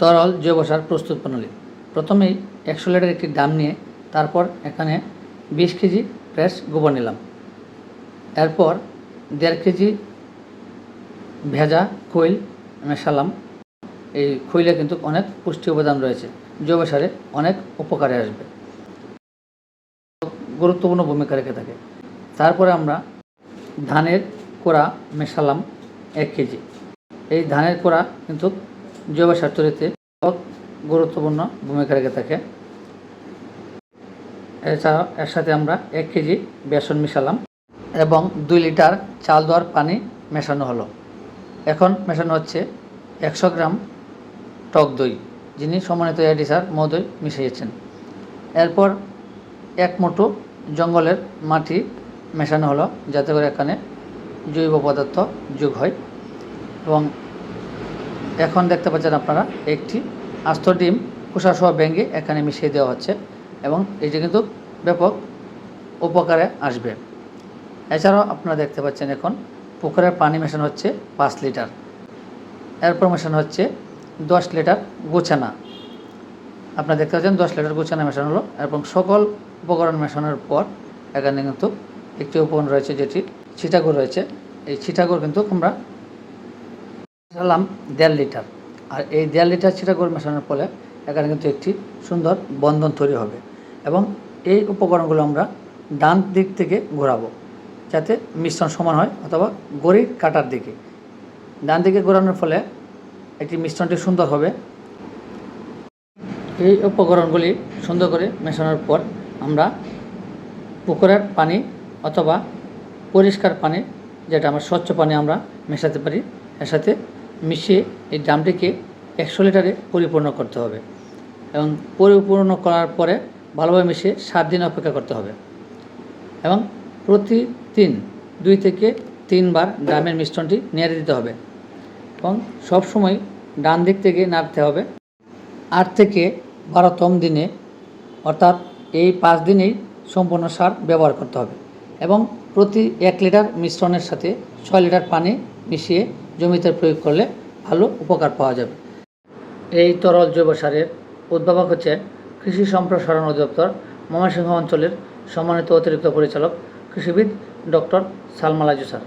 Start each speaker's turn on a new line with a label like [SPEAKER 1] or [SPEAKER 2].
[SPEAKER 1] তরল জৈব সার প্রস্তুত প্রণালী। প্রথমেই একশো লিটার একটি ডাম নিয়ে তারপর এখানে বিশ কেজি ফ্রেশ গোবর নিলাম। এরপর দেড় কেজি ভেজা খৈল মেশালাম। এই খৈলে কিন্তু অনেক পুষ্টি উপাদান রয়েছে। জৈব সারে অনেক উপকারে আসবে। গুরুত্বপূর্ণ ভূমিকা রেখে থাকে। তারপরে আমরা ধানের কোড়া মেশালাম এক কেজি। এই ধানের কোড়া কিন্তু জৈব খুব গুরুত্বপূর্ণ ভূমিকা রেখে থাকে। এছাড়াও এর সাথে আমরা এক কেজি বেসন মিশালাম এবং দুই লিটার চাল দেওয়ার পানি মেশানো হলো। এখন মেশানো হচ্ছে একশো গ্রাম টক দই, যিনি সম্মানিত এডি স্যার মহোদয় মিশিয়েছেন। এরপর এক মুঠো জঙ্গলের মাটি মেশানো হলো, যাতে করে এখানে জৈব পদার্থ যোগ হয় এবং এখন দেখতে পাচ্ছেন আপনারা, একটি আস্ত ডিম খোসাসহ ভেঙে এখানে মিশিয়ে দেওয়া হচ্ছে এবং এটি কিন্তু ব্যাপক উপকারে আসবে। এছাড়াও আপনারা দেখতে পাচ্ছেন এখন পুকুরের পানি মেশানো হচ্ছে পাঁচ লিটার। এরপর মেশানো হচ্ছে দশ লিটার গোছানা। আপনারা দেখতে পাচ্ছেন দশ লিটার গোছানা মেশানো হলো, এবং সকল উপকরণ মেশানোর পর এখানে কিন্তু একটি উপকরণ রয়েছে যেটি ছিটাগুড় রয়েছে। এই ছিটাগুড় কিন্তু আমরা মেশালাম দেড় লিটার। আর এই দেড় লিটার ছিটাগুড় মেশানোর ফলে এখানে কিন্তু একটি সুন্দর বন্ধন তৈরি হবে এবং এই উপকরণগুলো আমরা ডান দিক থেকে ঘোরাবো যাতে মিশ্রণ সমান হয় অথবা গড়ির কাটার দিকে। ডান দিকে ঘোরানোর ফলে একটি মিশ্রণটি সুন্দর হবে। এই উপকরণগুলি সুন্দর করে মেশানোর পর আমরা পুকুরের পানি অথবা পরিষ্কার পানি, যেটা আমরা স্বচ্ছ পানি আমরা মেশাতে পারি, এর সাথে মিশিয়ে এই ড্রামটিকে একশো লিটারে পরিপূর্ণ করতে হবে এবং পরিপূর্ণ করার পরে ভালোভাবে মিশিয়ে সাত দিন অপেক্ষা করতে হবে এবং প্রতিদিন দুই থেকে তিনবার ড্রামের মিশ্রণটি নেড়ে দিতে হবে এবং সবসময় ডান দিক থেকে নাড়তে হবে। আট থেকে বারোতম দিনে অর্থাৎ এই পাঁচ দিনেই সম্পূর্ণ সার ব্যবহার করতে হবে এবং প্রতি এক লিটার মিশ্রণের সাথে ছয় লিটার পানি মিশিয়ে জমিতে প্রয়োগ করলে ভালো উপকার পাওয়া যাবে। এই তরল জৈব সারের উদ্ভাবক হচ্ছে কৃষি সম্প্রসারণ অধিদপ্তর, ময়মনসিংহ অঞ্চলের সম্মানিত অতিরিক্ত পরিচালক কৃষিবিদ ডক্টর সালমালাজু স্যার।